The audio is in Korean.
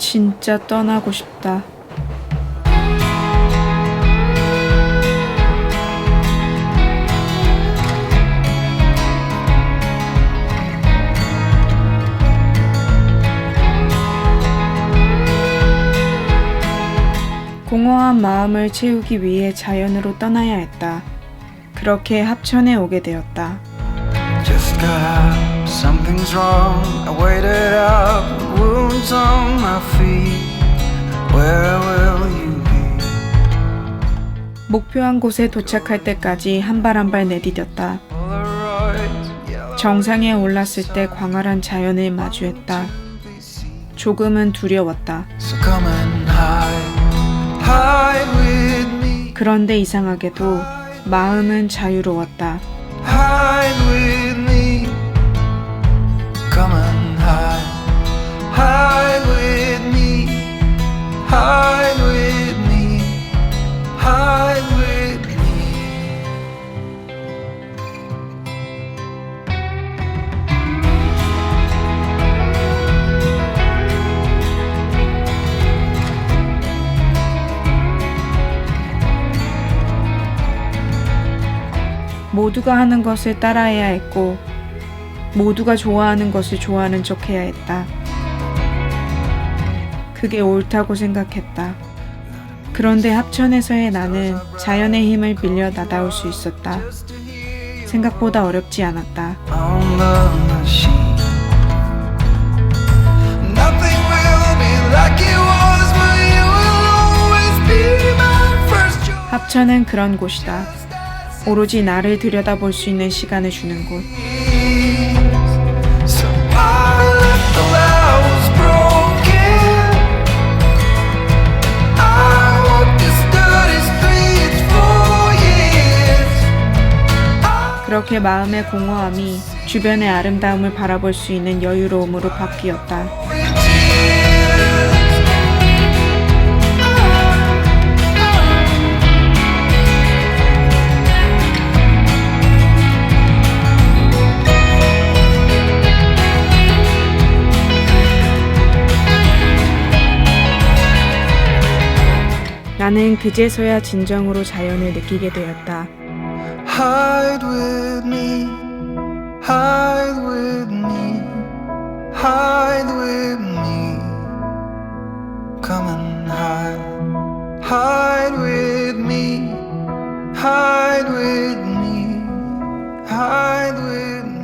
진짜 떠나고 싶다. 공허한 마음을 채우기 위해 자연으로 떠나야 했다. 그렇게 합천에 오게 되었다. Something's wrong. I waited the wounds on my feet. Where will you be? 목표한 곳에 도착할 때까지 한 발 한 발 내디뎠다. 정상에 올랐을 때 광활한 자연을 마주했다. 조금은 두려웠다. 그런데 이상하게도 마음은 자유로웠다. 모두가 하는 것을 따라해야 했고, 모두가 좋아하는 것을 좋아하는 척 해야 했다. 그게 옳다고 생각했다. 그런데 합천에서의 나는 자연의 힘을 빌려 나다올 수 있었다. 생각보다 어렵지 않았다. 합천은 그런 곳이다. 오로지 나를 들여다볼 수 있는 시간을 주는 곳. 그렇게 마음의 공허함이 주변의 아름다움을 바라볼 수 있는 여유로움으로 바뀌었다. 나는 그제서야 진정으로 자연을 느끼게 되었다. Hide with me, hide with me, hide with me. Come and hide, hide with me, hide with me, hide with me.